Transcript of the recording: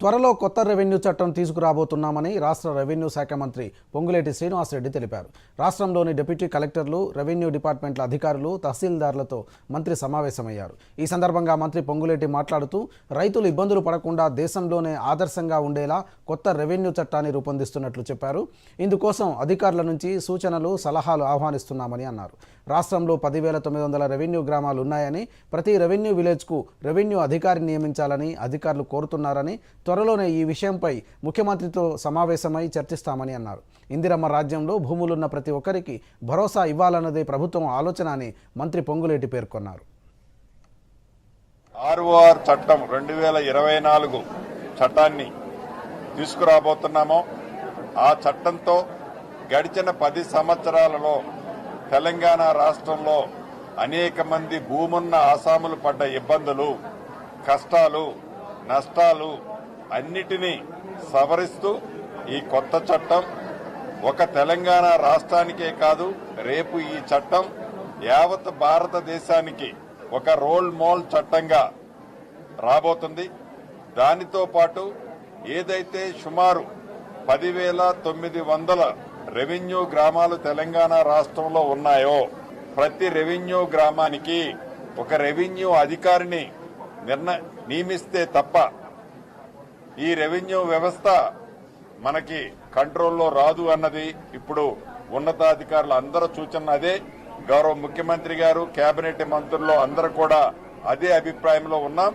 త్వరలో కొత్త రెవెన్యూ చట్టం తీసుకురాబోతున్నామని రాష్ట్ర రెవెన్యూ శాఖ మంత్రి పొంగులేటి శ్రీనివాసరెడ్డి తెలిపారు. రాష్ట్రంలోని డిప్యూటీ కలెక్టర్లు రెవెన్యూ డిపార్ట్మెంట్ల అధికారులు తహసీల్దార్లతో మంత్రి సమావేశమయ్యారు. ఈ సందర్భంగా మంత్రి పొంగులేటి మాట్లాడుతూ రైతులు ఇబ్బందులు పడకుండా దేశంలోనే ఆదర్శంగా ఉండేలా కొత్త రెవెన్యూ చట్టాన్ని రూపొందిస్తున్నట్లు చెప్పారు. ఇందుకోసం అధికారుల నుంచి సూచనలు సలహాలు ఆహ్వానిస్తున్నామని అన్నారు. రాష్ట్రంలో పదివేల తొమ్మిది వందల రెవెన్యూ గ్రామాలు ఉన్నాయని ప్రతి రెవెన్యూ విలేజ్కు రెవెన్యూ అధికారిని నియమించాలని అధికారులు కోరుతున్నారని త్వరలోనే ఈ విషయంపై ముఖ్యమంత్రితో సమావేశమై చర్చిస్తామని అన్నారు. ఇందిరమ్మ రాజ్యంలో భూములున్న ప్రతి ఒక్కరికి భరోసా ఇవ్వాలన్నదే ప్రభుత్వం ఆలోచన అని మంత్రి పొంగులేటి పేర్కొన్నారు. ఆర్ఓఆర్ చట్టం రెండు వేల ఇరవై నాలుగు చట్టాన్ని తీసుకురాబోతున్నామో ఆ చట్టంతో గడిచిన పది సంవత్సరాలలో తెలంగాణ రాష్ట్రంలో అనేక మంది భూమున్న ఆసాములు పడ్డ ఇబ్బందులు కష్టాలు నష్టాలు అన్నిటినీ సవరిస్తూ ఈ కొత్త చట్టం ఒక తెలంగాణ రాష్ట్రానికే కాదు రేపు ఈ చట్టం యావత్ భారతదేశానికి ఒక రోల్ మోల్ చట్టంగా రాబోతుంది. దానితో పాటు ఏదైతే సుమారు పదివేల తొమ్మిది వందల రెవెన్యూ గ్రామాలు తెలంగాణ రాష్ట్రంలో ఉన్నాయో ప్రతి రెవెన్యూ గ్రామానికి ఒక రెవెన్యూ అధికారిని నిర్ణ నియమిస్తే తప్ప ఈ రెవెన్యూ వ్యవస్థ మనకి కంట్రోల్లో రాదు అన్నది ఇప్పుడు ఉన్నతాధికారులు అందరూ సూచన అదే. గౌరవ ముఖ్యమంత్రి గారు కేబినెట్ మంత్రుల్లో అందరూ కూడా అదే అభిప్రాయంలో ఉన్నాం.